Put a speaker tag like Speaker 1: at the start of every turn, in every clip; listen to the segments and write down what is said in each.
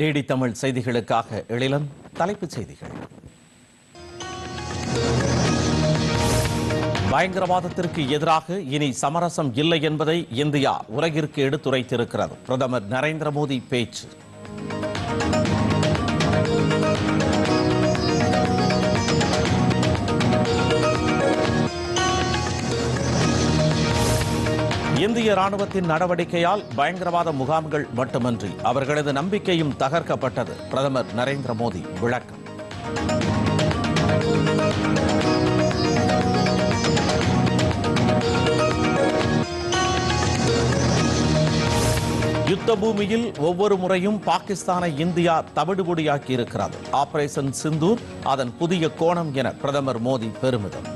Speaker 1: DD Tamil செய்திகளுக்காக எழிலம் தலைப்புச் செய்திகள் பயங்கரவாதத்திற்கு எதிராக இனி சமரசம் இல்லை என்பதை இந்தியா உலகிற்கு எடுத்துரைத்திருக்கிறது பிரதமர் நரேந்திர மோடி பேச்சு இந்திய ராணுவத்தின் நடவடிக்கையால் பயங்கரவாத முகாம்கள் மட்டுமன்றி அவர்களது நம்பிக்கையும் தகர்க்கப்பட்டது பிரதமர் நரேந்திர மோடி விளக்கம் யுத்த பூமியில் ஒவ்வொரு முறையும் பாகிஸ்தானை இந்தியா தவிடுபொடியாக்கி இருக்கிறது ஆபரேஷன் சிந்தூர் அதன் புதிய கோணம் என பிரதமர் மோடி பெருமிதம்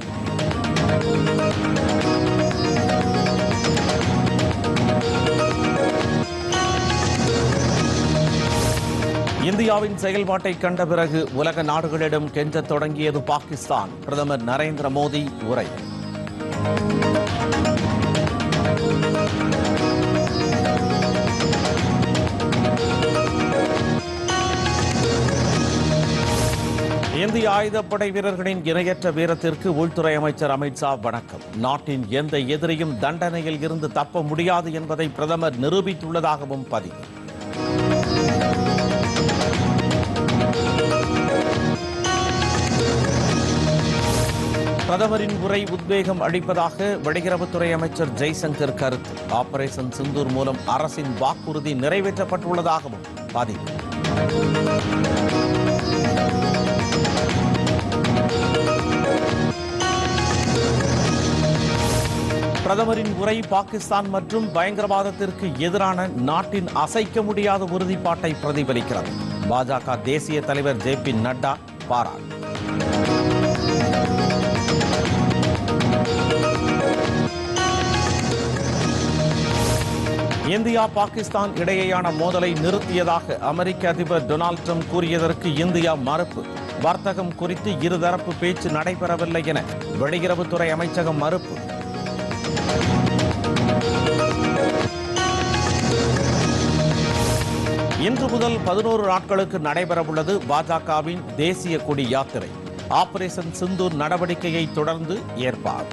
Speaker 1: இந்தியாவின் செயல்பாட்டை கண்ட பிறகு உலக நாடுகளிடம் கெஞ்ச தொடங்கியது பாகிஸ்தான் பிரதமர் நரேந்திர மோடி உரை இந்திய ஆயுதப்படை வீரர்களின் இணையற்ற வீரத்திற்கு உள்துறை அமைச்சர் அமித் ஷா வணக்கம் நாட்டின் எந்த எதிரியும் தண்டனையில் இருந்து தப்ப முடியாது என்பதை பிரதமர் நிரூபித்துள்ளதாகவும் பதிவு பிரதமரின் உரை உத்வேகம் அளிப்பதாக வெளியுறவுத்துறை அமைச்சர் ஜெய்சங்கர் கருத்து ஆபரேஷன் சிந்தூர் மூலம் அரசின் வாக்குறுதி நிறைவேற்றப்பட்டுள்ளதாகவும் பாதி பிரதமரின் உரை பாகிஸ்தான் மற்றும் பயங்கரவாதத்திற்கு எதிரான நாட்டின் அசைக்க முடியாத உறுதிப்பாட்டை பிரதிபலிக்கிறது பாஜக தேசிய தலைவர் ஜே பி நட்டா பாராட்டு இந்தியா பாகிஸ்தான் இடையேயான மோதலை நிறுத்தியதாக அமெரிக்க அதிபர் டொனால்டு ட்ரம்ப் கூறியதற்கு இந்தியா மறுப்பு வர்த்தகம் குறித்து இருதரப்பு பேச்சு நடைபெறவில்லை என வெளியுறவுத்துறை அமைச்சகம் மறுப்பு இன்று முதல் பதினோரு நாட்களுக்கு நடைபெறவுள்ளது பாஜகவின் தேசிய கொடி யாத்திரை ஆபரேஷன் சிந்தூர் நடவடிக்கையை தொடர்ந்து ஏற்பாடு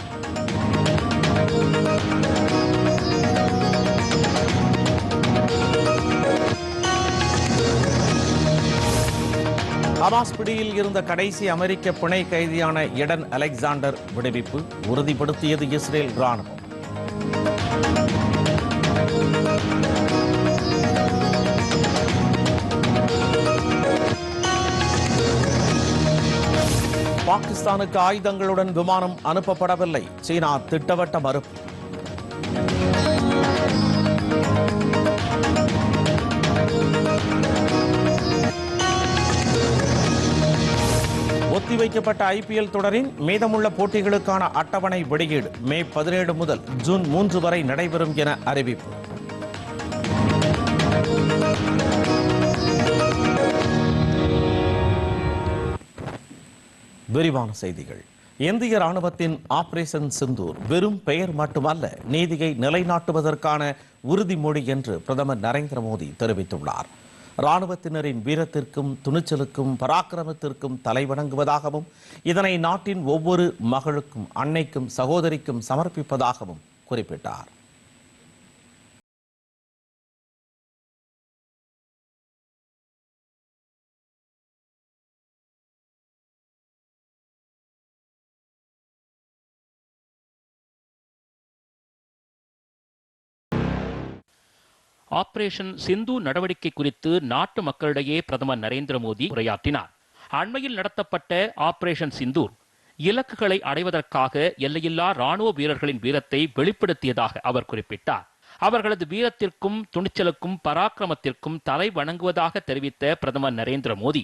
Speaker 1: ஹமாஸ் பிடியில் இருந்த கடைசி அமெரிக்க புனை கைதியான எடன் அலெக்சாண்டர் விடுவிப்பு உறுதிப்படுத்தியது இஸ்ரேல் ராணுவம் பாகிஸ்தானுக்கு ஆயுதங்களுடன் விமானம் அனுப்பப்படவில்லை சீனா திட்டவட்ட மறுப்பு ஒத்திவைக்கப்பட்ட ஐபிஎல் தொடரின் மீதமுள்ள போட்டிகளுக்கான அட்டவணை வெளியீடு மே பதினேழு முதல் ஜூன் மூன்று வரை நடைபெறும் என அறிவிப்பு விரிவான செய்திகள் இந்திய ராணுவத்தின் ஆபரேஷன் சிந்தூர் வெறும் பெயர் மட்டுமல்ல நீதியை நிலைநாட்டுவதற்கான உறுதிமொழி என்று பிரதமர் நரேந்திர மோடி தெரிவித்துள்ளார் இராணுவத்தினரின் வீரத்திற்கும் துணிச்சலுக்கும் பராக்கிரமத்திற்கும் தலைவணங்குவதாகவும் இதனை நாட்டின் ஒவ்வொரு மகளுக்கும் அன்னைக்கும் சகோதரிக்கும் சமர்ப்பிப்பதாகவும் குறிப்பிட்டார் ஆபரேஷன் சிந்து நடவடிக்கை குறித்து நாட்டு மக்களிடையே பிரதமர் நரேந்திர மோடி உரையாற்றினார் அண்மையில் நடத்தப்பட்ட ஆபரேஷன் சிந்தூர் இலக்குகளை அடைவதற்காக எல்லையில்லா ராணுவ வீரர்களின் வீரத்தை வெளிப்படுத்தியதாக அவர் குறிப்பிட்டார் அவர்களது வீரத்திற்கும் துணிச்சலுக்கும் பராக்கிரமத்திற்கும் தலை வணங்குவதாக தெரிவித்த பிரதமர் நரேந்திர மோடி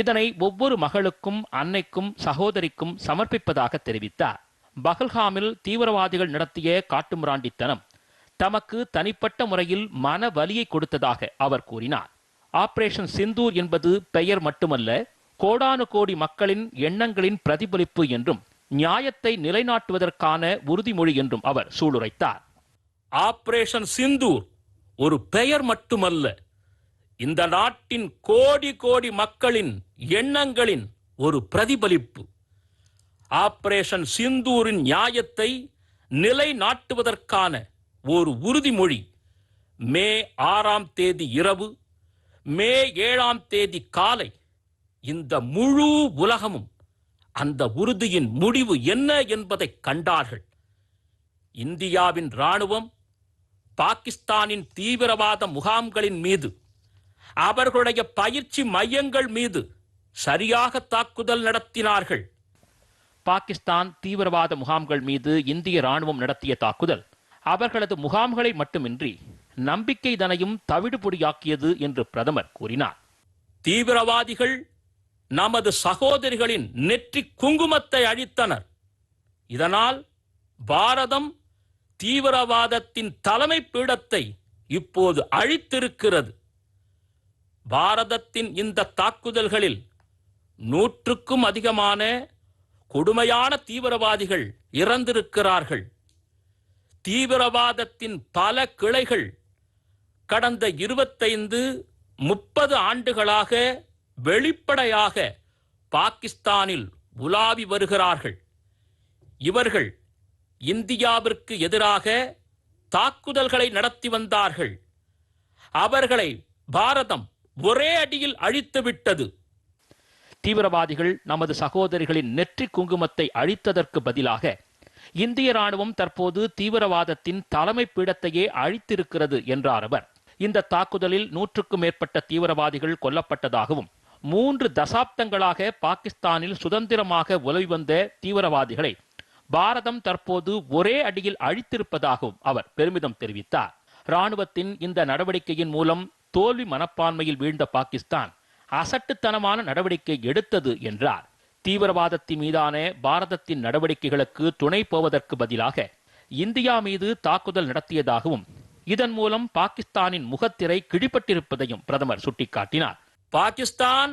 Speaker 1: இதனை ஒவ்வொரு மகளுக்கும் அன்னைக்கும் சகோதரிக்கும் சமர்ப்பிப்பதாக தெரிவித்தார் பகல்ஹாமில் தீவிரவாதிகள் நடத்திய காட்டுமிராண்டித்தனம் தமக்கு தனிப்பட்ட முறையில் மன வலியை கொடுத்ததாக அவர் கூறினார் ஆபரேஷன் சிந்தூர் என்பது பெயர் மட்டுமல்ல கோடானு கோடி மக்களின் எண்ணங்களின் பிரதிபலிப்பு என்றும் நியாயத்தை நிலைநாட்டுவதற்கான உறுதிமொழி என்றும் அவர் சூளுரைத்தார் ஆபரேஷன் சிந்தூர் ஒரு பெயர் மட்டுமல்ல இந்த நாட்டின் கோடி கோடி மக்களின் எண்ணங்களின் ஒரு பிரதிபலிப்பு ஆபரேஷன் சிந்தூரின் நியாயத்தை நிலைநாட்டுவதற்கான ஒரு உறுதிமொழி மே ஆறாம் தேதி இரவு மே ஏழாம் தேதி காலை இந்த முழு உலகமும் அந்த உறுதியின் முடிவு என்ன என்பதை கண்டார்கள் இந்தியாவின் ராணுவம் பாகிஸ்தானின் தீவிரவாத முகாம்களின் மீது அவர்களுடைய பயிற்சி மையங்கள் மீது சரியாக தாக்குதல் நடத்தினார்கள் பாகிஸ்தான் தீவிரவாத முகாம்கள் மீது இந்திய ராணுவம் நடத்திய தாக்குதல் அவர்களது முகாம்களை மட்டுமின்றி நம்பிக்கை தனையும் தவிடுபொடியாக்கியது என்று பிரதமர் கூறினார் தீவிரவாதிகள் நமது சகோதரிகளின் நெற்றி குங்குமத்தை அழித்தனர் இதனால் பாரதம் தீவிரவாதத்தின் தலைமை பீடத்தை இப்போது அழித்திருக்கிறது பாரதத்தின் இந்த தாக்குதல்களில் நூற்றுக்கும் அதிகமான கொடுமையான தீவிரவாதிகள் இறந்திருக்கிறார்கள் தீவிரவாதத்தின் பல கிளைகள் கடந்த இருபத்தைந்து முப்பது ஆண்டுகளாக வெளிப்படையாக பாகிஸ்தானில் உலாவி வருகிறார்கள் இவர்கள் இந்தியாவிற்கு எதிராக தாக்குதல்களை நடத்தி வந்தார்கள் அவர்களை பாரதம் ஒரே அடியில் அழித்துவிட்டது தீவிரவாதிகள் நமது சகோதரிகளின் நெற்றி குங்குமத்தை அழித்ததற்கு பதிலாக இந்திய ராணுவம் தற்போது தீவிரவாதத்தின் தலைமை பீடத்தையே அழித்திருக்கிறது என்றார் அவர் இந்த தாக்குதலில் நூற்றுக்கும் மேற்பட்ட தீவிரவாதிகள் கொல்லப்பட்டதாகவும் மூன்று தசாப்தங்களாக பாகிஸ்தானில் சுதந்திரமாக உலவி வந்த தீவிரவாதிகளை பாரதம் தற்போது ஒரே அடியில் அழித்திருப்பதாகவும் அவர் பெருமிதம் தெரிவித்தார் ராணுவத்தின் இந்த நடவடிக்கையின் மூலம் தோல்வி மனப்பான்மையில் வீழ்ந்த பாகிஸ்தான் அசட்டுத்தனமான நடவடிக்கை எடுத்தது என்றார் தீவிரவாதத்தின் மீதான பாரதத்தின் நடவடிக்கைகளுக்கு துணை போவதற்கு பதிலாக இந்தியா மீது தாக்குதல் நடத்தியதாகவும் இதன் மூலம் பாகிஸ்தானின் முகத்திரை கிழிப்பட்டிருப்பதையும் பிரதமர் சுட்டிக்காட்டினார் பாகிஸ்தான்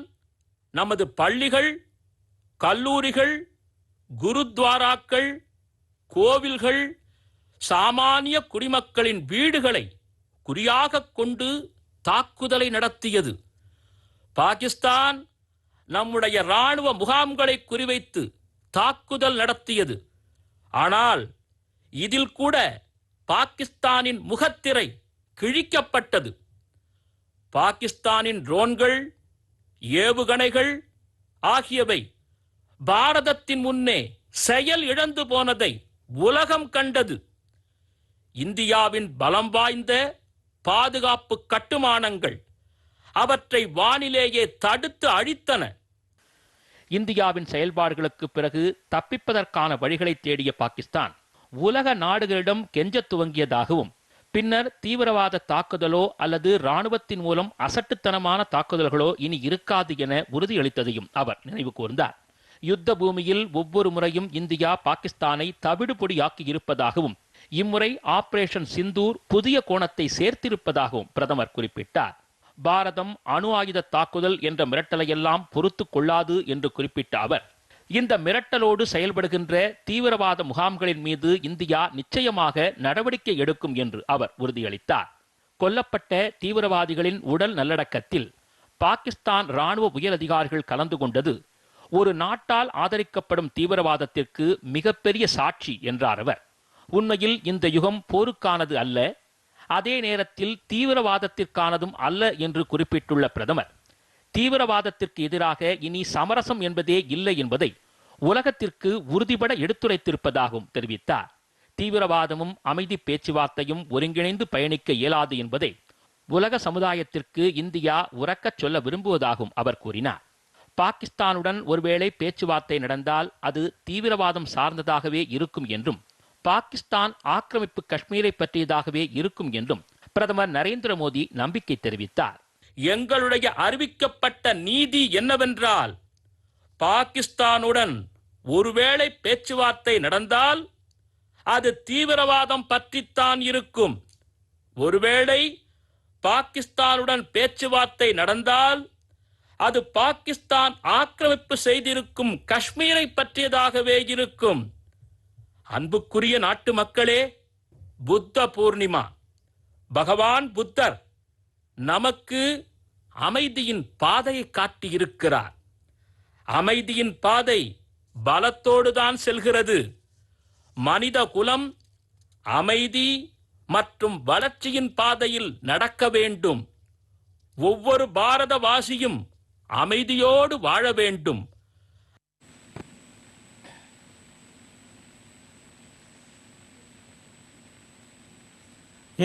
Speaker 1: நமது பள்ளிகள் கல்லூரிகள் குருத்வாராக்கள் கோவில்கள் சாமானிய குடிமக்களின் வீடுகளை குறியாக கொண்டு தாக்குதலை நடத்தியது பாகிஸ்தான் நம்முடைய இராணுவ முகாம்களை குறிவைத்து தாக்குதல் நடத்தியது ஆனால் இதில் கூட பாகிஸ்தானின் முகத்திரை கிழிக்கப்பட்டது பாகிஸ்தானின் ட்ரோன்கள் ஏவுகணைகள் ஆகியவை பாரதத்தின் முன்னே செயல் இழந்து போனதை உலகம் கண்டது இந்தியாவின் பலம் வாய்ந்த பாதுகாப்பு கட்டுமானங்கள் அவற்றை வானிலேயே தடுத்து அழித்தன இந்தியாவின் செயல்பாடுகளுக்கு பிறகு தப்பிப்பதற்கான வழிகளை தேடிய பாகிஸ்தான் உலக நாடுகளிடம் கெஞ்ச துவங்கியதாகவும் பின்னர் தீவிரவாத தாக்குதலோ அல்லது இராணுவத்தின் மூலம் அசட்டுத்தனமான தாக்குதல்களோ இனி இருக்காது என உறுதியளித்ததையும் அவர் நினைவு கூர்ந்தார் யுத்த பூமியில் ஒவ்வொரு முறையும் இந்தியா பாகிஸ்தானை தவிடுபொடியாக்கி இருப்பதாகவும் இம்முறை ஆபரேஷன் சிந்தூர் புதிய கோணத்தை சேர்த்திருப்பதாகவும் பிரதமர் குறிப்பிட்டார் பாரதம் அணு ஆயுத தாக்குதல் என்ற மிரட்டலையெல்லாம் பொறுத்து கொள்ளாது என்று குறிப்பிட்ட அவர் இந்த மிரட்டலோடு செயல்படுகின்ற தீவிரவாத முகாம்களின் மீது இந்தியா நிச்சயமாக நடவடிக்கை எடுக்கும் என்று அவர் உறுதியளித்தார் கொல்லப்பட்ட தீவிரவாதிகளின் உடல் நல்லடக்கத்தில் பாகிஸ்தான் ராணுவ உயரதிகாரிகள் கலந்து கொண்டது ஒரு நாட்டால் ஆதரிக்கப்படும் தீவிரவாதத்திற்கு மிகப்பெரிய சாட்சி என்றார் அவர் உண்மையில் இந்த யுகம் போருக்கானது அல்ல அதே நேரத்தில் தீவிரவாதத்திற்கானதும் அல்ல என்று குறிப்பிட்டுள்ள பிரதமர் தீவிரவாதத்திற்கு எதிராக இனி சமரசம் என்பதே இல்லை என்பதை உலகத்திற்கு உறுதிபட எடுத்துரைத்திருப்பதாகவும் தெரிவித்தார் தீவிரவாதமும் அமைதி பேச்சுவார்த்தையும் ஒருங்கிணைந்து பயணிக்க இயலாது என்பதை உலக சமுதாயத்திற்கு இந்தியா உறக்கச் சொல்ல விரும்புவதாகவும் அவர் கூறினார் பாகிஸ்தானுடன் ஒருவேளை பேச்சுவார்த்தை நடந்தால் அது தீவிரவாதம் சார்ந்ததாகவே இருக்கும் என்றும் பாகிஸ்தான் ஆக்கிரமிப்பு காஷ்மீரை பற்றியதாகவே இருக்கும் என்றும் பிரதமர் நரேந்திர மோடி நம்பிக்கை தெரிவித்தார் எங்களுடைய அறிவிக்கப்பட்ட நீதி என்னவென்றால் பாகிஸ்தானுடன் ஒருவேளை பேச்சுவார்த்தை நடந்தால் அது தீவிரவாதம் பற்றித்தான் இருக்கும் ஒருவேளை பாகிஸ்தானுடன் பேச்சுவார்த்தை நடந்தால் அது பாகிஸ்தான் ஆக்கிரமிப்பு செய்திருக்கும் காஷ்மீரை பற்றியதாகவே இருக்கும் அன்புக்குரிய நாட்டு மக்களே புத்த பூர்ணிமா பகவான் புத்தர் நமக்கு அமைதியின் பாதையை காட்டியிருக்கிறார் அமைதியின் பாதை பலத்தோடுதான் செல்கிறது மனித குலம் அமைதி மற்றும் வளர்ச்சியின் பாதையில் நடக்க வேண்டும் ஒவ்வொரு பாரதவாசியும் அமைதியோடு வாழ வேண்டும்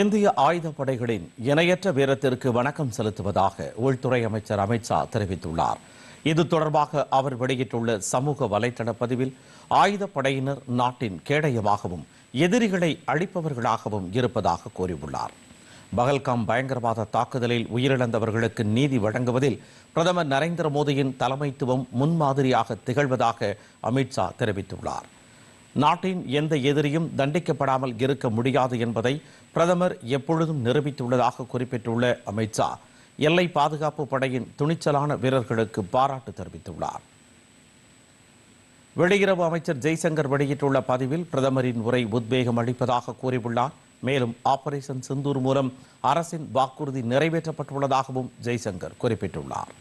Speaker 1: இந்திய ஆயுதப்படைகளின் இணையற்ற வீரத்திற்கு வணக்கம் செலுத்துவதாக உள்துறை அமைச்சர் அமித்ஷா தெரிவித்துள்ளார் இது தொடர்பாக அவர் வெளியிட்டுள்ள சமூக வலைதள பதிவில் ஆயுதப்படையினர் நாட்டின் கேடயமாகவும் எதிரிகளை அழிப்பவர்களாகவும் இருப்பதாக கூறியுள்ளார் பகல்காம் பயங்கரவாத தாக்குதலில் உயிரிழந்தவர்களுக்கு நீதி வழங்குவதில் பிரதமர் நரேந்திர மோடியின் தலைமைத்துவம் முன்மாதிரியாக திகழ்வதாக அமித்ஷா தெரிவித்துள்ளார் நாட்டின் எந்த எதிரியும் தண்டிக்கப்படாமல் இருக்க முடியாது என்பதை பிரதமர் எப்பொழுதும் நிரூபித்துள்ளதாக குறிப்பிட்டுள்ள அமித்ஷா எல்லை பாதுகாப்பு படையின் துணிச்சலான வீரர்களுக்கு பாராட்டு தெரிவித்துள்ளார் வெளியுறவு அமைச்சர் ஜெய்சங்கர் வெளியிட்டுள்ள பதிவில் பிரதமரின் உரை உத்வேகம் அளிப்பதாக கூறியுள்ளார் மேலும் ஆபரேஷன் சிந்தூர் மூலம் அரசின் வாக்குறுதி நிறைவேற்றப்பட்டுள்ளதாகவும் ஜெய்சங்கர் குறிப்பிட்டுள்ளார்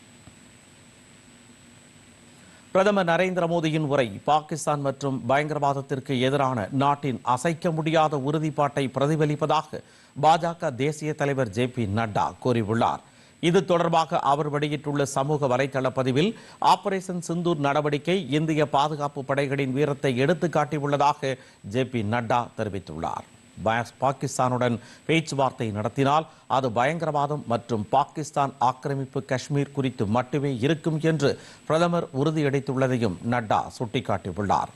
Speaker 1: பிரதமர் நரேந்திர மோடியின் உரை பாகிஸ்தான் மற்றும் பயங்கரவாதத்திற்கு எதிரான நாட்டின் அசைக்க முடியாத உறுதிப்பாட்டை பிரதிபலிப்பதாக பாஜக தேசிய தலைவர் ஜே பி நட்டா கூறியுள்ளார் இது தொடர்பாக அவர் வெளியிட்டுள்ள சமூக வலைதள பதிவில் ஆபரேஷன் சிந்தூர் நடவடிக்கை இந்திய பாதுகாப்பு படைகளின் வீரத்தை எடுத்துக்காட்டியுள்ளதாக ஜே பி நட்டா தெரிவித்துள்ளார் பாகிஸ்தானுடன் பேச்சுவார்த்தை நடத்தினால் அது பயங்கரவாதம் மற்றும் பாகிஸ்தான் ஆக்கிரமிப்பு காஷ்மீர் குறித்து மட்டுமே இருக்கும் என்று பிரதமர் உறுதியளித்துள்ளதையும் நட்டா சுட்டிக்காட்டியுள்ளார்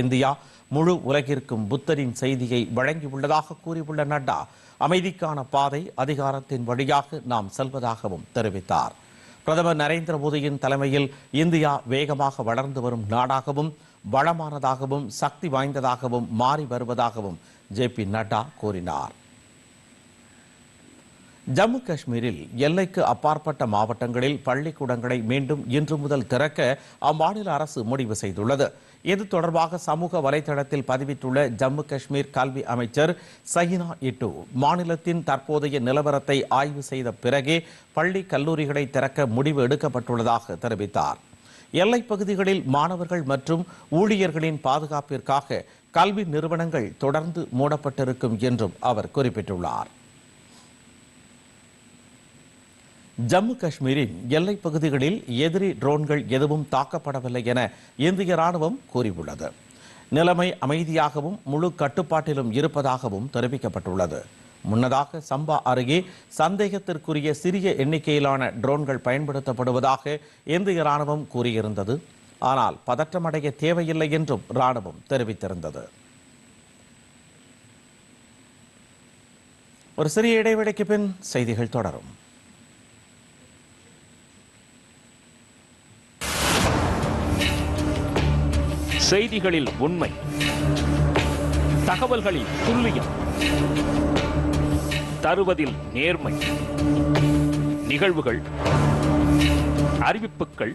Speaker 1: இந்தியா முழு உலகிற்கும் புத்தரின் செய்தியை வழங்கியுள்ளதாக கூறியுள்ள நட்டா அமைதிக்கான பாதை அதிகாரத்தின் வழியாக நாம் செல்வதாகவும் தெரிவித்தார் பிரதமர் நரேந்திர மோடியின் தலைமையில் இந்தியா வேகமாக வளர்ந்து வரும் நாடாகவும் வளமானதாகவும் சக்தி வாய்ந்ததாகவும் மாறி வருவதாகவும் ஜே பி நட்டா கூறினார் ஜம்மு காஷ்மீரில் எல்லைக்கு அப்பாற்பட்ட மாவட்டங்களில் பள்ளிக்கூடங்களை மீண்டும் இன்று முதல் திறக்க அம்மாநில அரசு முடிவு செய்துள்ளது இது தொடர்பாக சமூக வலைதளத்தில் பதிவிட்டுள்ள ஜம்மு காஷ்மீர் கல்வி அமைச்சர் சஹினா இட்டு மாநிலத்தின் தற்போதைய நிலவரத்தை ஆய்வு செய்த பிறகே பள்ளி கல்லூரிகளை திறக்க முடிவு எடுக்கப்பட்டுள்ளதாக தெரிவித்தார் எல்லைப் பகுதிகளில் மாணவர்கள் மற்றும் ஊழியர்களின் பாதுகாப்பிற்காக கல்வி நிறுவனங்கள் தொடர்ந்து மூடப்பட்டிருக்கும் என்றும் அவர் குறிப்பிட்டுள்ளார் ஜம்மு காஷ்மீரின் எல்லைப் பகுதிகளில் எதிரி ட்ரோன்கள் எதுவும் தாக்கப்படவில்லை என இந்திய ராணுவம் கூறியுள்ளது நிலைமை அமைதியாகவும் முழு கட்டுப்பாட்டிலும் இருப்பதாகவும் தெரிவிக்கப்பட்டுள்ளது முன்னதாக சம்பா அருகே சந்தேகத்திற்குரிய சிறிய எண்ணிக்கையிலான ட்ரோன்கள் பயன்படுத்தப்படுவதாக இந்திய ராணுவம் கூறியிருந்தது ஆனால் பதற்றமடைய தேவையில்லை என்றும் ராணுவம் தெரிவித்திருந்தது ஒரு சிறிய இடைவெளிக்கு பின் செய்திகள் தொடரும் செய்திகளில் உண்மை தகவல்களில் துல்லியம் தருவதில் நேர்மை நிகழ்வுகள் அறிவிப்புகள்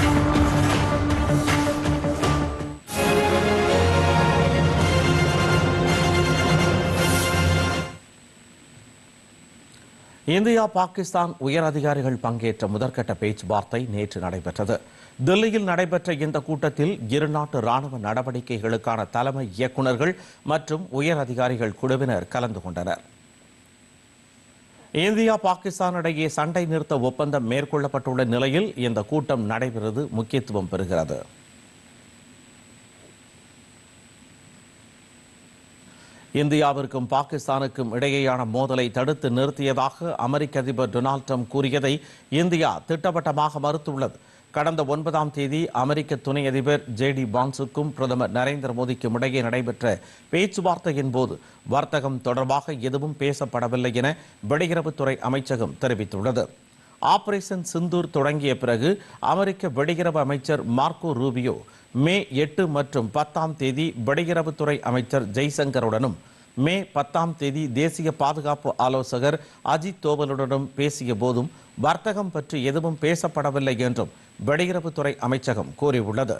Speaker 1: இந்தியா பாகிஸ்தான் உயர் அதிகாரிகள் பங்கேற்ற முதற்கட்ட பேச்சுவார்த்தை நேற்று நடைபெற்றது தில்லியில் நடைபெற்ற இந்த கூட்டத்தில் இரு நாட்டு ராணுவ நடவடிக்கைகளுக்கான தலைமை இயக்குநர்கள் மற்றும் உயர் அதிகாரிகள் குழுவினர் கலந்து கொண்டனர் இந்தியா பாகிஸ்தான் இடையே சண்டை நிறுத்த ஒப்பந்தம் மேற்கொள்ளப்பட்டுள்ள நிலையில் இந்த கூட்டம் நடைபெறுவது முக்கியத்துவம் பெறுகிறது இந்தியாவிற்கும் பாகிஸ்தானுக்கும் இடையேயான மோதலை தடுத்து நிறுத்தியதாக அமெரிக்க அதிபர் டொனால்ட் ட்ரம்ப் கூறியதை இந்தியா திட்டவட்டமாக மறுத்துள்ளது கடந்த ஒன்பதாம் தேதி அமெரிக்க துணை அதிபர் ஜேடி பான்ஸுக்கும் பிரதமர் நரேந்திர மோடிக்கும் இடையே நடைபெற்ற பேச்சுவார்த்தையின் போது வர்த்தகம் தொடர்பாக எதுவும் பேசப்படவில்லை என வெளியுறவுத்துறை அமைச்சகம் தெரிவித்துள்ளது ஆபரேஷன் சிந்தூர் தொடங்கிய பிறகு அமெரிக்க வெளியுறவு அமைச்சர் மார்க்கோ ரூபியோ மே எட்டு மற்றும் பத்தாம் தேதி வெளியுறவுத்துறை அமைச்சர் ஜெய்சங்கருடனும் மே பத்தாம் தேதி தேசிய பாதுகாப்பு ஆலோசகர் அஜித் தோவலுடனும் பேசிய போதும் வர்த்தகம் பற்றி எதுவும் பேசப்படவில்லை என்றும் வெளியுறவுத்துறை அமைச்சகம் கூறியுள்ளது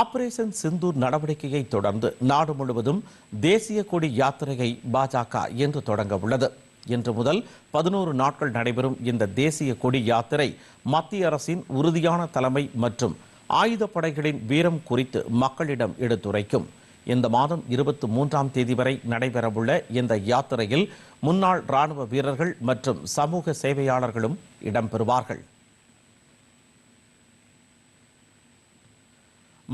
Speaker 1: ஆபரேஷன் சிந்தூர் நடவடிக்கையை தொடர்ந்து நாடு முழுவதும் தேசிய கொடி யாத்திரையை பாஜக இன்று தொடங்க உள்ளது இன்று முதல் பதினோரு நாட்கள் நடைபெறும் இந்த தேசிய கொடி யாத்திரை மத்திய அரசின் உறுதியான தலைமை மற்றும் ஆயுதப்படைகளின் வீரம் குறித்து மக்களிடம் எடுத்துரைக்கும் இந்த மாதம் இருபத்தி மூன்றாம் தேதி வரை நடைபெறவுள்ள இந்த யாத்திரையில் முன்னாள் ராணுவ வீரர்கள் மற்றும் சமூக சேவையாளர்களும் இடம்பெறுவார்கள்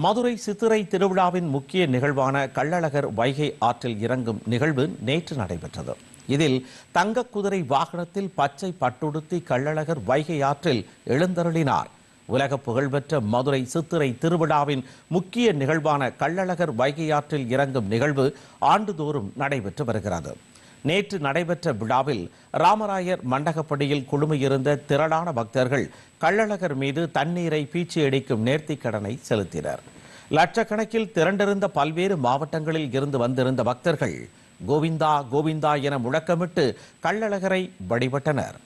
Speaker 1: மதுரை சித்திரை திருவிழாவின் முக்கிய நிகழ்வான கள்ளழகர் வைகை ஆற்றில் இறங்கும் நிகழ்வு நேற்று நடைபெற்றது இதில் தங்க குதிரை வாகனத்தில் பச்சை பட்டுடுத்தி கள்ளழகர் வைகை ஆற்றில் எழுந்தருளினார் உலக புகழ்பெற்ற மதுரை சித்திரை திருவிழாவின் முக்கிய நிகழ்வான கள்ளழகர் வைகை ஆற்றில் இறங்கும் நிகழ்வு ஆண்டுதோறும் நடைபெற்று வருகிறது நேற்று நடைபெற்ற விழாவில் ராமராயர் மண்டகப்படியில் குழுமையிருந்த திரளான பக்தர்கள் கள்ளழகர் மீது தண்ணீரை பீச்சி அடிக்கும் நேர்த்திக்கடனை செலுத்தினர் லட்சக்கணக்கில் திரண்டிருந்த பல்வேறு மாவட்டங்களில் இருந்து வந்திருந்த பக்தர்கள் கோவிந்தா கோவிந்தா என முழக்கமிட்டு கள்ளழகரை வழிபட்டனர்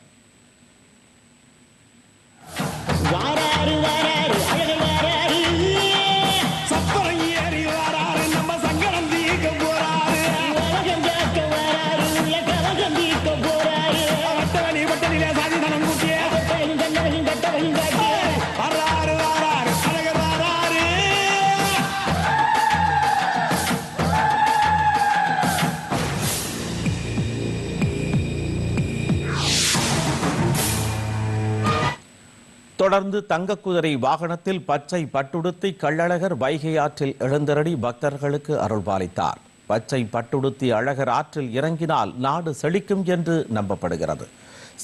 Speaker 1: தொடர்ந்து தங்க குதிரை வாகனத்தில் பச்சை பட்டுடுத்தி கள்ளழகர் வைகை ஆற்றில் எழுந்தரடி பக்தர்களுக்கு அருள்பாலித்தார் பச்சை பட்டுடுத்தி அழகர் ஆற்றில் இறங்கினால் நாடு செழிக்கும் என்று நம்பப்படுகிறது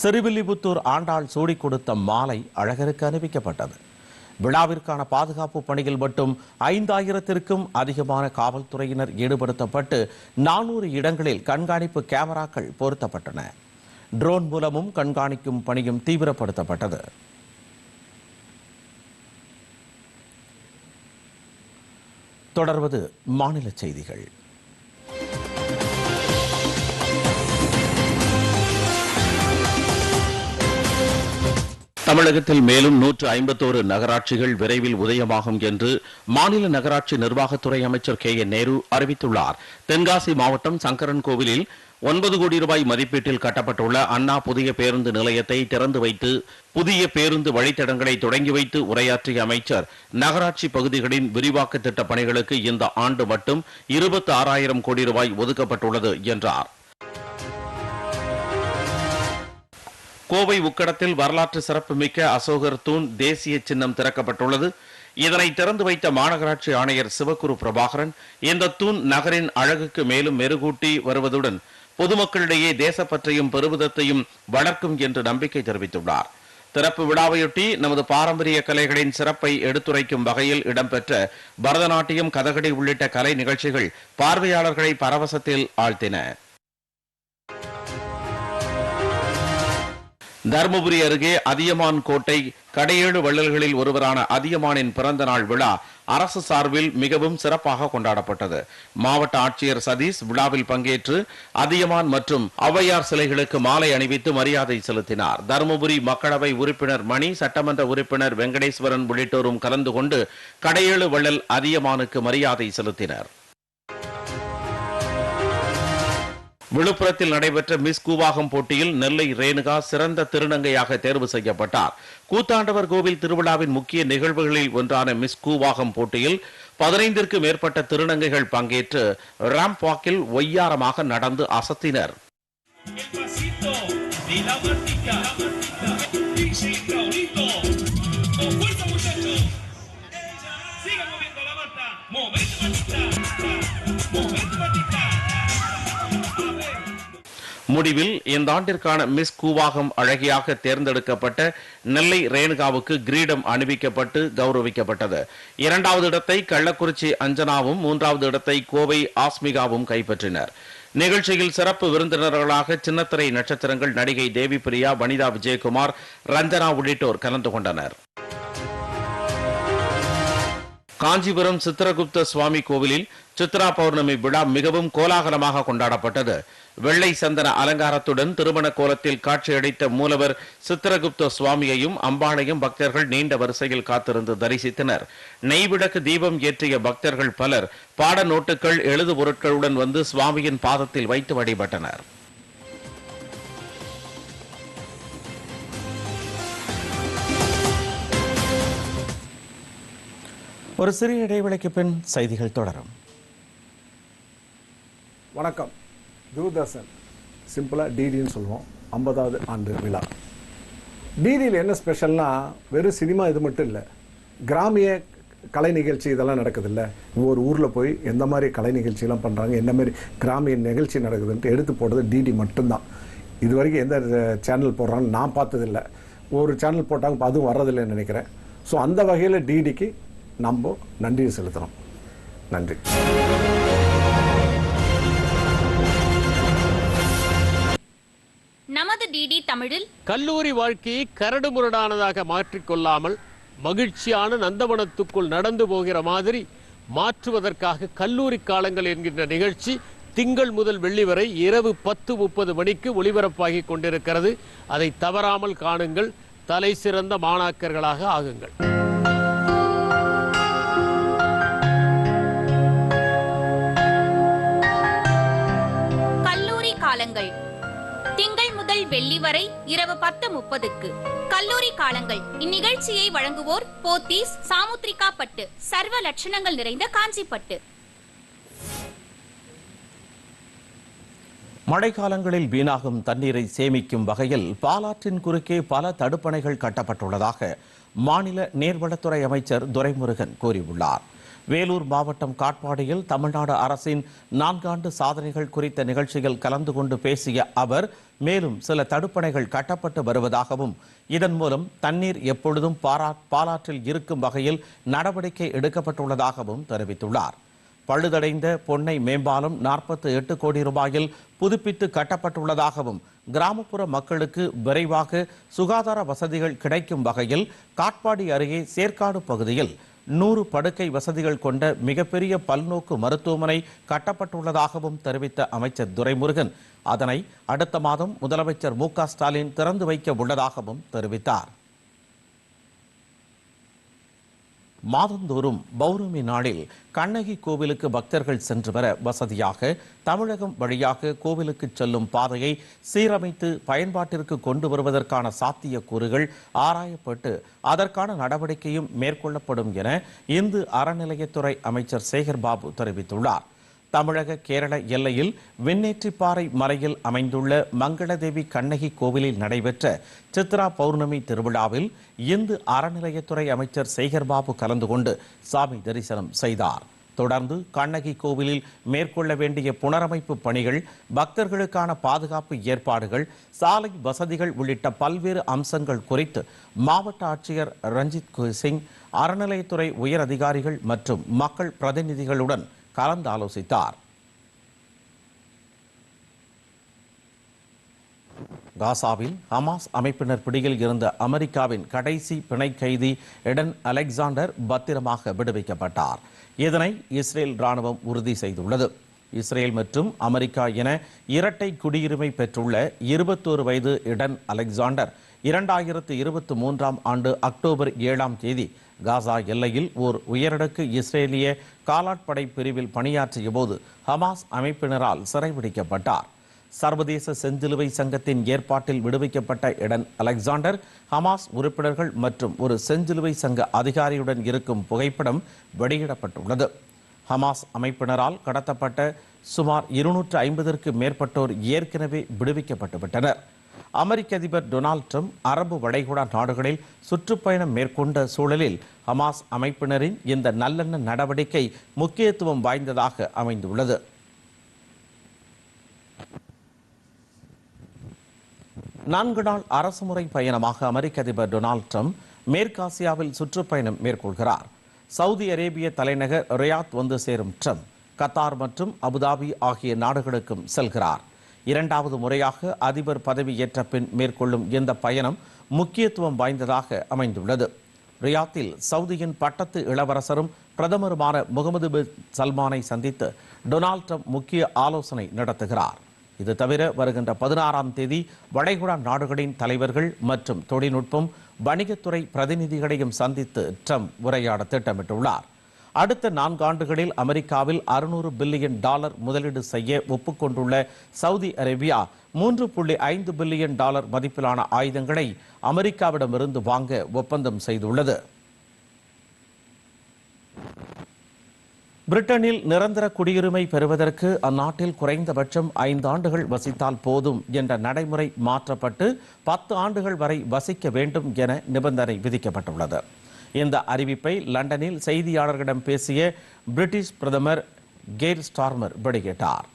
Speaker 1: சிறுவில்லிபுத்தூர் ஆண்டாள் சூடி கொடுத்த மாலை அழகருக்கு அனுப்பிக்கப்பட்டது விழாவிற்கான பாதுகாப்பு பணியில் மட்டும் ஐந்தாயிரத்திற்கும் அதிகமான காவல்துறையினர் ஈடுபடுத்தப்பட்டு நானூறு இடங்களில் கண்காணிப்பு கேமராக்கள் பொருத்தப்பட்டன ட்ரோன் மூலமும் கண்காணிக்கும் பணியும் தீவிரப்படுத்தப்பட்டது தொடர்வது மாநில செய்திகள் தமிழகத்தில் மேலும் நூற்று ஐம்பத்தோரு நகராட்சிகள் விரைவில் உதயமாகும் என்று மாநில நகராட்சி நிர்வாகத்துறை அமைச்சர் கே என் நேரு அறிவித்துள்ளார் தென்காசி மாவட்டம் சங்கரன் கோவிலில் ஒன்பது கோடி ரூபாய் மதிப்பீட்டில் கட்டப்பட்டுள்ள அண்ணா புதிய பேருந்து நிலையத்தை திறந்து வைத்து புதிய பேருந்து வழித்தடங்களை தொடங்கி வைத்து உரையாற்றிய அமைச்சர் நகராட்சி பகுதிகளின் விரிவாக்க திட்ட பணிகளுக்கு இந்த ஆண்டு மட்டும் இருபத்தி ஆறாயிரம் கோடி ரூபாய் ஒதுக்கப்பட்டுள்ளது என்றார் கோவை உக்கடத்தில் வரலாற்று சிறப்புமிக்க அசோகர் தூண் தேசிய சின்னம் திறக்கப்பட்டுள்ளது இதனை திறந்து வைத்த மாநகராட்சி ஆணையர் சிவகுரு பிரபாகரன் இந்த தூண் நகரின் அழகுக்கு மேலும் மெருகூட்டி வருவதுடன் பொதுமக்களிடையே தேசப்பற்றையும் பெருமிதத்தையும் வளர்க்கும் என்று நம்பிக்கை தெரிவித்துள்ளார் திறப்பு விழாவையொட்டி நமது பாரம்பரிய கலைகளின் சிறப்பை எடுத்துரைக்கும் வகையில் இடம்பெற்ற பரதநாட்டியம் கதகடி உள்ளிட்ட கலை நிகழ்ச்சிகள் பார்வையாளர்களை பரவசத்தில் ஆழ்த்தின தருமபுரி அருகே அதியமான் கோட்டை கடையேழு வள்ளல்களில் ஒருவரான அதியமானின் பிறந்த நாள் விழா அரசு சார்பில் மிகவும் சிறப்பாக கொண்டாடப்பட்டது மாவட்ட ஆட்சியர் சதீஷ் விழாவில் பங்கேற்று அதியமான் மற்றும் ஔவையார் சிலைகளுக்கு மாலை அணிவித்து மரியாதை செலுத்தினார் தருமபுரி மக்களவை உறுப்பினர் மணி சட்டமன்ற உறுப்பினர் வெங்கடேஸ்வரன் உள்ளிட்டோரும் கலந்து கொண்டு கடையேழு வள்ளல் அதியமானுக்கு மரியாதை செலுத்தினர் விழுப்புரத்தில் நடைபெற்ற மிஸ் கூவாகம் போட்டியில் நெல்லை ரேணுகா சிறந்த திருநங்கையாக தேர்வு செய்யப்பட்டார் கூத்தாண்டவர் கோவில் திருவிழாவின் முக்கிய நிகழ்வுகளில் ஒன்றான மிஸ் கூவாகம் போட்டியில் பதினைந்திற்கு மேற்பட்ட திருநங்கைகள் பங்கேற்று ராம் வாக்கில் ஒய்யாரமாக நடந்து அசத்தினர் Momento batita, momento batita. முடிவில் இந்த ஆண்டிற்கான மிஸ் கூவாகம் அழகியாக தேர்ந்தெடுக்கப்பட்ட நெல்லை ரேணுகாவுக்கு கிரீடம் அணிவிக்கப்பட்டு கௌரவிக்கப்பட்டது இரண்டாவது இடத்தை கள்ளக்குறிச்சி அஞ்சனாவும் மூன்றாவது இடத்தை கோவை ஆஸ்மிகாவும் கைப்பற்றினர் நிகழ்ச்சியில் சிறப்பு விருந்தினர்களாக சின்னத்திரை நட்சத்திரங்கள் நடிகை தேவி பிரியா வனிதா விஜயகுமார் ரஞ்சனா உள்ளிட்டோர் கலந்து கொண்டனர் காஞ்சிபுரம் சித்திரகுப்த சுவாமி கோவிலில் சித்ரா பௌர்ணமி விழா மிகவும் கோலாகலமாக கொண்டாடப்பட்டது வெள்ளை சந்தன அலங்காரத்துடன் திருமண கோலத்தில் காட்சியடைத்த மூலவர் சித்திரகுப்த சுவாமியையும் அம்பாளையும் பக்தர்கள் நீண்ட வரிசையில் காத்திருந்து தரிசித்தனர் நெய்விளக்கு தீபம் ஏற்றிய பக்தர்கள் பலர் பாட நோட்டுகள் எழுது பொருட்களுடன் வந்து சுவாமியின் பாதத்தில் வைத்து வழிபட்டனர் ஒரு சிறிய இடைவெளிக்கு பின் செய்திகள் தொடரும்
Speaker 2: வணக்கம் தூர்தர்ஷன் சிம்பிளாக டிடின்னு சொல்லுவோம் ஐம்பதாவது ஆண்டு விழா டிடியில் என்ன ஸ்பெஷல்னால் வெறும் சினிமா இது மட்டும் இல்லை கிராமிய கலை நிகழ்ச்சி இதெல்லாம் நடக்குதுல்ல ஒவ்வொரு ஊரில் போய் எந்த மாதிரி கலை நிகழ்ச்சியெல்லாம் பண்ணுறாங்க என்ன மாதிரி கிராமிய நிகழ்ச்சி நடக்குதுன்ட்டு எடுத்து போடுறது டிடி மட்டும்தான் இது வரைக்கும் எந்த சேனல் போடுறாங்கன்னு நான் பார்த்ததில்லை ஒரு சேனல் போட்டாங்க அதுவும் வர்றதில்லைன்னு நினைக்கிறேன் ஸோ அந்த வகையில் டிடிக்கு நம்ம நன்றியை செலுத்துகிறோம் நன்றி
Speaker 3: டிடி தமிழில்
Speaker 4: கல்லூரி வாழ்க்கையை கரடுமுரடானதாக மாற்றிக்கொள்ளாமல் மகிழ்ச்சியான நந்தவனத்துக்குள் நடந்து போகிற மாதிரி மாற்றுவதற்காக கல்லூரி காலங்கள் என்கின்ற நிகழ்ச்சி திங்கள் முதல் வெள்ளி வரை இரவு பத்து முப்பது மணிக்கு ஒளிபரப்பாகி கொண்டிருக்கிறது அதை தவறாமல் காணுங்கள் தலை சிறந்த மாணாக்கர்களாக ஆகுங்கள்
Speaker 3: காலங்கள் வெள்ளி வரை இரவு பத்து முப்பதுக்கு கல்லூரி காலங்கள் இந்நிகழ்ச்சியை வழங்குவோர் போத்தீஸ் சாமுத்ரிகா பட்டு சர்வ லட்சணங்கள் நிறைந்த காஞ்சிப்பட்டு
Speaker 1: மழைக்காலங்களில் வீணாகும் தண்ணீரை சேமிக்கும் வகையில் பாலாற்றின் குறுக்கே பல தடுப்பணைகள் கட்டப்பட்டுள்ளதாக மாநில நீர்வளத்துறை அமைச்சர் துரைமுருகன் கூறியுள்ளார் வேலூர் மாவட்டம் காட்பாடியில் தமிழ்நாடு அரசின் நான்காண்டு சாதனைகள் குறித்த நிகழ்ச்சியில் கலந்து கொண்டு பேசிய அவர் மேலும் சில தடுப்பணைகள் கட்டப்பட்டு வருவதாகவும் இதன் மூலம் தண்ணீர் எப்பொழுதும் பாலாற்றில் இருக்கும் வகையில் நடவடிக்கை எடுக்கப்பட்டுள்ளதாகவும் தெரிவித்துள்ளார் பழுதடைந்த பொன்னை மேம்பாலம் நாற்பத்து எட்டு கோடி ரூபாயில் புதுப்பித்து கட்டப்பட்டுள்ளதாகவும் கிராமப்புற மக்களுக்கு விரைவாக சுகாதார வசதிகள் கிடைக்கும் வகையில் காட்பாடி அருகே சேர்க்காடு பகுதியில் நூறு படுக்கை வசதிகள் கொண்ட மிகப்பெரிய பல்நோக்கு மருத்துவமனை கட்டப்பட்டுள்ளதாகவும் தெரிவித்த அமைச்சர் துரைமுருகன் அதனை அடுத்த மாதம் முதலமைச்சர் மு ஸ்டாலின் திறந்து வைக்க உள்ளதாகவும் தெரிவித்தார் மாதந்தோறும் பௌர்ணமி நாளில் கண்ணகி கோவிலுக்கு பக்தர்கள் சென்று வர வசதியாக தமிழகம் வழியாக கோவிலுக்கு செல்லும் பாதையை சீரமைத்து பயன்பாட்டிற்கு கொண்டு வருவதற்கான சாத்தியக்கூறுகள் ஆராயப்பட்டு அதற்கான நடவடிக்கையும் மேற்கொள்ளப்படும் என இந்து அறநிலையத்துறை அமைச்சர் சேகர் பாபு தெரிவித்துள்ளார் தமிழக கேரள எல்லையில் வெண்ணேற்றிப்பாறை மலையில் அமைந்துள்ள மங்களதேவி கண்ணகி கோவிலில் நடைபெற்ற சித்ரா பௌர்ணமி திருவிழாவில் இந்து அறநிலையத்துறை அமைச்சர் சேகர்பாபு கலந்து கொண்டு சாமி தரிசனம் செய்தார் தொடர்ந்து கண்ணகி கோவிலில் மேற்கொள்ள வேண்டிய புனரமைப்பு பணிகள் பக்தர்களுக்கான பாதுகாப்பு ஏற்பாடுகள் சாலை வசதிகள் உள்ளிட்ட பல்வேறு அம்சங்கள் குறித்து மாவட்ட ஆட்சியர் ரஞ்சித் சிங் அறநிலையத்துறை உயர் அதிகாரிகள் மற்றும் மக்கள் பிரதிநிதிகளுடன் கலந்து ஆலோசித்தார் காசாவில் ஹமாஸ் அமைப்பினர் பிடியில் இருந்த அமெரிக்காவின் கடைசி பிணை கைதி எடன் அலெக்சாண்டர் பத்திரமாக விடுவிக்கப்பட்டார் இதனை இஸ்ரேல் ராணுவம் உறுதி செய்துள்ளது இஸ்ரேல் மற்றும் அமெரிக்கா என இரட்டை குடியுரிமை பெற்றுள்ள இருபத்தோரு வயது எடன் அலெக்சாண்டர் இரண்டாயிரத்து இருபத்தி மூன்றாம் ஆண்டு அக்டோபர் ஏழாம் தேதி காசா எல்லையில் ஓர் உயரடுக்கு இஸ்ரேலிய காலாட்படை பிரிவில் பணியாற்றிய போது ஹமாஸ் அமைப்பினரால் சிறைபிடிக்கப்பட்டார் சர்வதேச செஞ்சிலுவை சங்கத்தின் ஏற்பாட்டில் விடுவிக்கப்பட்ட இடன் அலெக்சாண்டர் ஹமாஸ் உறுப்பினர்கள் மற்றும் ஒரு செஞ்சிலுவை சங்க அதிகாரியுடன் இருக்கும் புகைப்படம் வெளியிடப்பட்டுள்ளது ஹமாஸ் அமைப்பினரால் கடத்தப்பட்ட சுமார் இருநூற்று ஐம்பதற்கு மேற்பட்டோர் ஏற்கனவே விடுவிக்கப்பட்டுவிட்டனர் அமெரிக்க அதிபர் டொனால்ட் ட்ரம்ப் அரபு வளைகுடா நாடுகளில் சுற்றுப்பயணம் மேற்கொண்ட சூழலில் ஹமாஸ் அமைப்பினரின் இந்த நல்லெண்ண நடவடிக்கை முக்கியத்துவம் வாய்ந்ததாக அமைந்துள்ளது நான்கு நாள் அரசுமுறை பயணமாக அமெரிக்க அதிபர் டொனால்ட் ட்ரம்ப் மேற்காசியாவில் சுற்றுப்பயணம் மேற்கொள்கிறார் சவுதி அரேபிய தலைநகர் ரியாத் வந்து சேரும் ட்ரம்ப் கத்தார் மற்றும் அபுதாபி ஆகிய நாடுகளுக்கும் செல்கிறார் இரண்டாவது முறையாக அதிபர் பதவியேற்ற பின் மேற்கொள்ளும் இந்த பயணம் முக்கியத்துவம் வாய்ந்ததாக அமைந்துள்ளது ரியாத்தில் சவுதியின் பட்டத்து இளவரசரும் பிரதமருமான முகமது பின் சல்மானை சந்தித்து டொனால்ட் ட்ரம்ப் முக்கிய ஆலோசனை நடத்துகிறார் இது தவிர வருகின்ற பதினாறாம் தேதி வளைகுடா நாடுகளின் தலைவர்கள் மற்றும் தொழில்நுட்பம் வணிகத்துறை பிரதிநிதிகளையும் சந்தித்து ட்ரம்ப் உரையாட திட்டமிட்டுள்ளார் அடுத்த நான்கு ஆண்டுகளில் அமெரிக்காவில் அறுநூறு பில்லியன் டாலர் முதலீடு செய்ய ஒப்புக்கொண்டுள்ள சவுதி அரேபியா மூன்று புள்ளி ஐந்து பில்லியன் டாலர் மதிப்பிலான ஆயுதங்களை அமெரிக்காவிடமிருந்து வாங்க ஒப்பந்தம் செய்துள்ளது பிரிட்டனில் நிரந்தர குடியுரிமை பெறுவதற்கு அந்நாட்டில் குறைந்தபட்சம் ஐந்து ஆண்டுகள் வசித்தால் போதும் என்ற நடைமுறை மாற்றப்பட்டு பத்து ஆண்டுகள் வரை வசிக்க வேண்டும் என நிபந்தனை விதிக்கப்பட்டுள்ளது இந்த அறிவிப்பை லண்டனில் செய்தியாளர்களிடம் பேசிய பிரிட்டிஷ் பிரதமர் கேர் ஸ்டார்மர் வெளியிட்டார்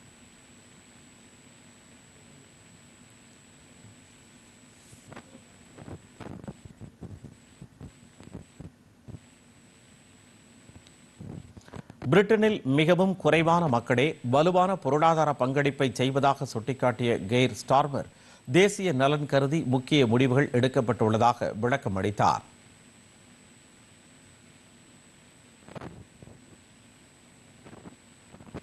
Speaker 1: பிரிட்டனில் மிகவும் குறைவான மக்களே வலுவான பொருளாதார பங்களிப்பை செய்வதாக சுட்டிக்காட்டிய கெய்ர் ஸ்டார்மர் தேசிய நலன் கருதி முக்கிய முடிவுகள் எடுக்கப்பட்டுள்ளதாக விளக்கம் அளித்தார்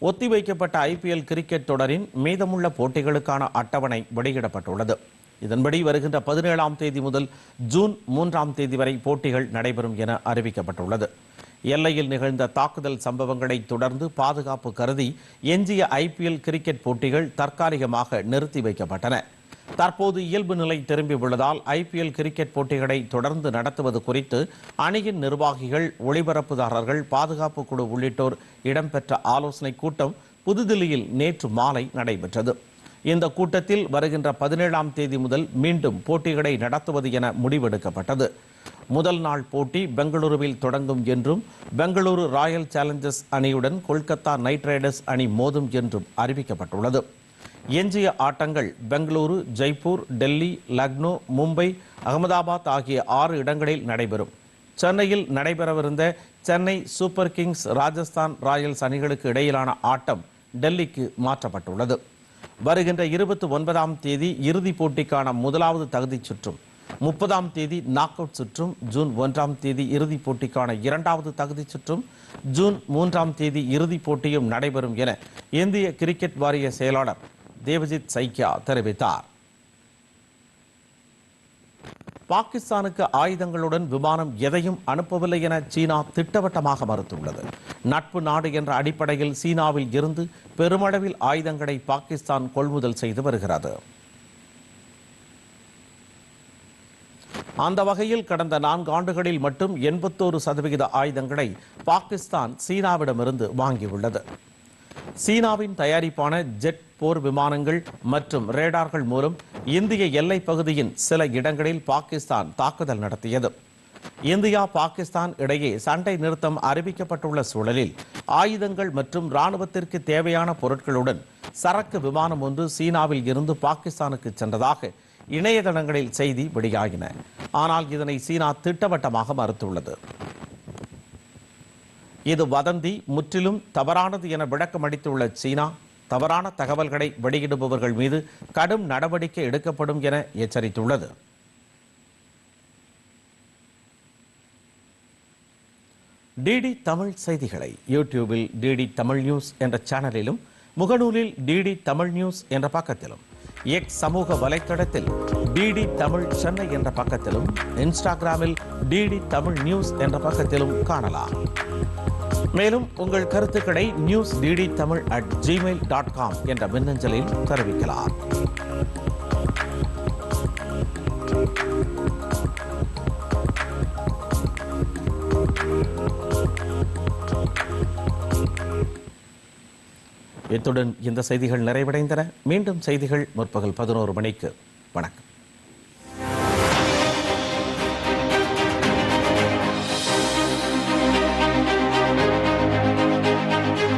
Speaker 1: ஒத்திவைக்கப்பட்ட ஐபிஎல் கிரிக்கெட் தொடரின் மீதமுள்ள போட்டிகளுக்கான அட்டவணை வெளியிடப்பட்டுள்ளது இதன்படி வருகின்ற பதினேழாம் தேதி முதல் ஜூன் மூன்றாம் தேதி வரை போட்டிகள் நடைபெறும் என அறிவிக்கப்பட்டுள்ளது எல்லையில் நிகழ்ந்த தாக்குதல் சம்பவங்களை தொடர்ந்து பாதுகாப்பு கருதி எஞ்சிய ஐபிஎல் கிரிக்கெட் போட்டிகள் தற்காலிகமாக நிறுத்தி வைக்கப்பட்டன தற்போது இயல்பு நிலை திரும்பி உள்ளதால் ஐபிஎல் கிரிக்கெட் போட்டிகளை தொடர்ந்து நடத்துவது குறித்து அணியின் நிர்வாகிகள் ஒளிபரப்புதாரர்கள் பாதுகாப்பு குழு உள்ளிட்டோர் இடம்பெற்ற ஆலோசனைக் கூட்டம் புதுதில்லியில் நேற்று மாலை நடைபெற்றது இந்த கூட்டத்தில் வருகின்ற பதினேழாம் தேதி முதல் மீண்டும் போட்டிகளை நடத்துவது என முடிவெடுக்கப்பட்டது முதல் நாள் போட்டி பெங்களூருவில் தொடங்கும் என்றும் பெங்களூரு ராயல் சேலஞ்சர்ஸ் அணியுடன் கொல்கத்தா நைட் ரைடர்ஸ் அணி மோதும் என்றும் அறிவிக்கப்பட்டுள்ளது எஞ்சிய ஆட்டங்கள் பெங்களூரு ஜெய்ப்பூர் டெல்லி லக்னோ மும்பை அகமதாபாத் ஆகிய ஆறு இடங்களில் நடைபெறும் சென்னையில் நடைபெறவிருந்த Chennai super kings Rajasthan royals அணிகளுக்கு இடையிலான ஆட்டம் டெல்லிக்கு மாற்றப்பட்டுள்ளது வருகின்ற இருபத்தி ஒன்பதாம் தேதி இறுதிப் போட்டிக்கான முதலாவது தகுதிச் சுற்றும் முப்பதாம் தேதி நாக் அவுட் சுற்றும் ஜூன் ஒன்றாம் தேதி இறுதிப் போட்டிக்கான இரண்டாவது தகுதிச் சுற்றும் ஜூன் மூன்றாம் தேதி இறுதிப் போட்டியும் நடைபெறும் என இந்திய கிரிக்கெட் வாரிய செயலாளர் தேவஜித் சைக்கியா தெரிவித்தார் பாகிஸ்தானுக்கு ஆயுதங்களுடன் விமானம் எதையும் அனுப்பவில்லை என சீனா திட்டவட்டமாக மறுத்துள்ளது நட்பு நாடு என்ற அடிப்படையில் சீனாவில் இருந்து பெருமளவில் ஆயுதங்களை பாகிஸ்தான் கொள்முதல் செய்து வருகிறது அந்த வகையில் கடந்த நான்கு ஆண்டுகளில் மட்டும் எண்பத்தோரு சதவிகித ஆயுதங்களை பாகிஸ்தான் சீனாவிடமிருந்து வாங்கியுள்ளது சீனாவின் தயாரிப்பான ஜெட் போர் விமானங்கள் மற்றும் ரேடார்கள் மூலம் இந்திய எல்லை பகுதியின் சில இடங்களில் பாகிஸ்தான் தாக்குதல் நடத்தியது இந்தியா பாகிஸ்தான் இடையே சண்டை நிறுத்தம் அறிவிக்கப்பட்டுள்ள சூழலில் ஆயுதங்கள் மற்றும் ராணுவத்திற்கு தேவையான பொருட்களுடன் சரக்கு விமானம் ஒன்று சீனாவில் இருந்து பாகிஸ்தானுக்கு சென்றதாக இணையதளங்களில் செய்தி வெளியாகின ஆனால் இதனை சீனா திட்டவட்டமாக மறுத்துள்ளது இது வதந்தி முற்றிலும் தவறானது என விளக்கம் அளித்துள்ள சீனா தவறான தகவல்களை வெளியிடுபவர்கள் மீது கடும் நடவடிக்கை எடுக்கப்படும் என எச்சரித்துள்ளது டிடி தமிழ் செய்திகளை யூடியூபில் டிடி தமிழ் நியூஸ் என்ற சேனலிலும் முகநூலில் டிடி தமிழ் நியூஸ் என்ற பக்கத்திலும் எக்ஸ் சமூக வலைத்தளத்தில் டிடி தமிழ் சென்னை என்ற பக்கத்திலும் இன்ஸ்டாகிராமில் டிடி தமிழ் நியூஸ் என்ற பக்கத்திலும் காணலாம் மேலும் உங்கள் கருத்துக்களை news DD Tamil at Gmail dot com என்ற மின்னஞ்சலில் தெரிவிக்கலாம் இத்துடன் இந்த செய்திகள் நிறைவடைந்தன மீண்டும் செய்திகள் முற்பகல் பதினோரு மணிக்கு வணக்கம்